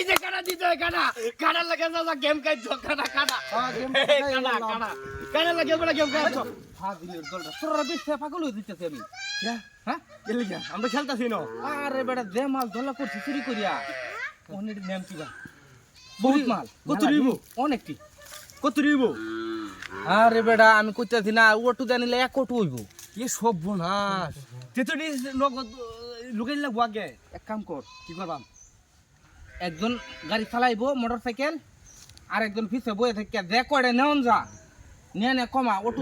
এই যে কানা দিতে হয় কানা। কানা লাগে যা গেম খাইছো কানা কানা। হ্যাঁ, কানা কানা। কানা লাগে বড় গেম খাইছো ফাজিলের দলটা তোরা বেশ পাগল হয়ে দিতেছি আমি হ্যাঁ। কে লিখা আমরা খেলতাছি না আরে বেটা দে মাল ধলা করছি চুরি করিয়া। অনেক নেম কিবা বহুত মাল কত মেলা, নিব? অনেকটি কত দিব আরে বেটা আমি কইতাছি না ওটু জানিলে এক কোটি হইব। কি সব বনাস তেতুনি নগদ লুকাই লাগবো আগে। এক কাম কর। কি করবাম একজন গাড়ি চালাইবো মোটর সাইকেল আর একজন পিছে বয়ে থেকে। দে করে নেওন যা নিয়ে নে কমা ওটু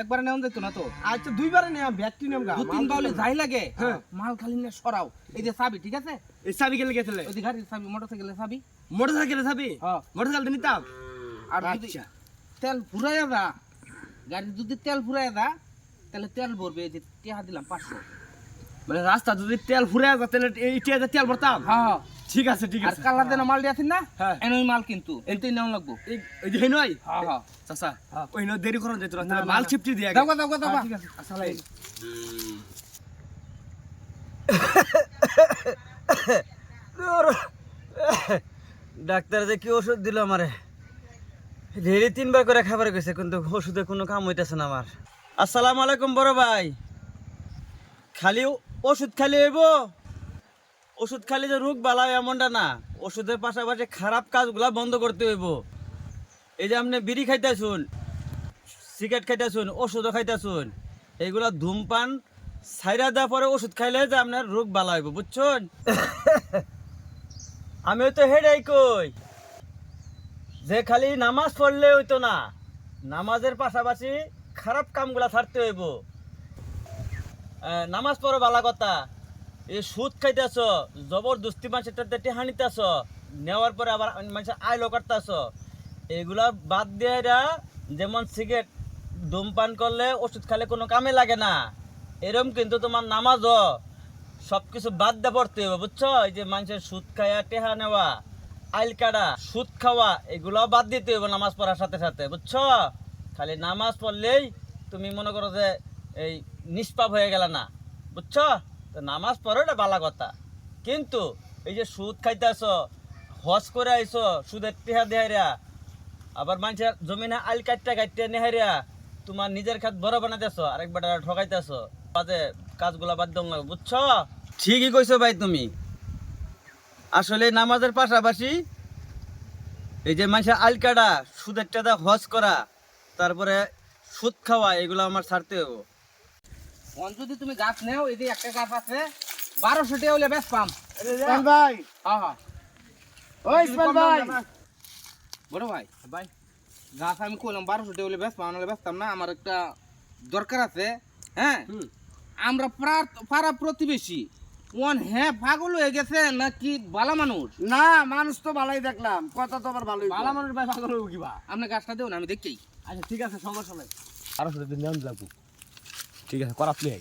একবারে নেওন যেত না তো। আচ্ছা দুইবারে নিয়ে ব্যক্তি নেমগা? দু তিন বাউলি যাই লাগে হ্যাঁ। মাল খালি নিয়ে সরাও। এই যে চাবি ঠিক আছে? এই চাবি গেলে গেছিলে ওই যে গাড়ির চাবি মোটর সাইকেলের চাবি। মোটর সাইকেলে চাবি? হ্যাঁ। মোটর সাইকেল নিতাম? আর আচ্ছা। তেল ফুরাইয়া যা গাড়ি যদি তেল ফুরাইয়া যা তাহলে তেল ভরবে এই যে টিহা দিলাম পাঁচশো। মানে রাস্তা যদি তেল ফুরে যায় তাহলে এইটা তেল ভরতাম? হ্যাঁ। ঠিক আছে ঠিক আছে। কালার দেনা মাল দিয়েছেন না হ্যাঁ। এনই মাল কিন্তু এটাই নেওয়া লাগবো। এই যে নয় হ্যাঁ হ্যাঁ। চাচা। হ্যাঁ। ওই দেরি করুন যেত না মাল দিয়ে দাও দাও দাও ঠিক আছে আসসালাই ডাক্তার যে কি ওষুধ দিল আমারে? ডেলি তিনবার করে খাবার গেছে কিন্তু ওষুধে কোনো কাম হইতেছে না আমার। আসসালামু আলাইকুম বড় ভাই। খালি ওষুধ খালি হইব? ওষুধ খালি যে রোগ বালা এমনটা না। ওষুধের পাশাপাশি খারাপ কাজগুলা বন্ধ করতে হইব। এই যে আপনি বিড়ি খাইতেছুন সিগারেট খাইতেছুন ওষুধও খাইতেছুন এইগুলা ধূমপান সাইরা দেওয়ার পরে ওষুধ খাইলে যে আপনার রোগ বালা হইব বুঝছেন? আমিও তো হেডাই কই। যে খালি নামাজ পড়লে হইতো না নামাজের পাশাপাশি খারাপ কামগুলা ছাড়তে হইব। নামাজ পড়ো বালা কথা। এই সুদ খাইতেছ, জবরদস্তি মানুষের টাতে হানিতেছ নেওয়ার পরে আবার মানুষের আইলো কাটতেছ। এগুলা বাদ দিয়ে যেমন সিগারেট ধূমপান করলে ওষুধ খালে কোনো কামে লাগে না। এরম কিন্তু তোমার নামাজও সবকিছু বাদ দিয়ে পড়তে হবে, বুঝছ? এই যে মানুষের সুদ খায়া, টেহা নেওয়া, আইল কাটা, সুদ খাওয়া, এগুলাও বাদ দিতে হবে নামাজ পড়ার সাথে সাথে, বুঝছ? খালি নামাজ পড়লেই তুমি মনে করো যে এই নিষ্পাপ হয়ে গেল না, বুঝছ? তো নামাজ পড়ো, এটা বালা কথা। কিন্তু এই যে সুদ খাইতেছ, হজ করে আইছো, সুদের টেহা দেহারিয়া আবার মানুষের জমিনে আইল কাটতে কাটতে নেহারিয়া তোমার নিজের খাত বড় বানাইতেছ আরেকবার ঠকাইতেছ, বাজে কাজগুলা বাদ দং লাগবে বুঝছ? ঠিকই কইছো ভাই তুমি। আসলে নামাজের পাশাপাশি এই যে মানুষের আল কাটা, সুদের টাকা হজ করা, তারপরে সুদ খাওয়া, এগুলো আমার ছাড়তে হবে অন যদি তুমি গাছ নেও এই যে একটা গাছ আছে বারোশো টাকা হলে বেশ পাম। ভাই। হ্যাঁ হ্যাঁ। ওই ভাই। বড় ভাই ভাই গাছ আমি কইলাম বারোশো টাকা হলে বেশ পাম নাহলে বেচতাম না আমার একটা দরকার আছে হ্যাঁ? আমরা পাড়া প্রতিবেশী। ওন হ্যাঁ পাগল হয়ে গেছে নাকি বালা মানুষ? না মানুষ তো ভালোই দেখলাম কথা তো আবার ভালোই বালা মানুষ ভাই পাগল হয়ে কিবা? আপনি গাছটা দেন আমি দেখি আচ্ছা ঠিক আছে সমস্যা নাই। আরও সেটা নিয়ম লাগবো ঠিক আছে করা প্লে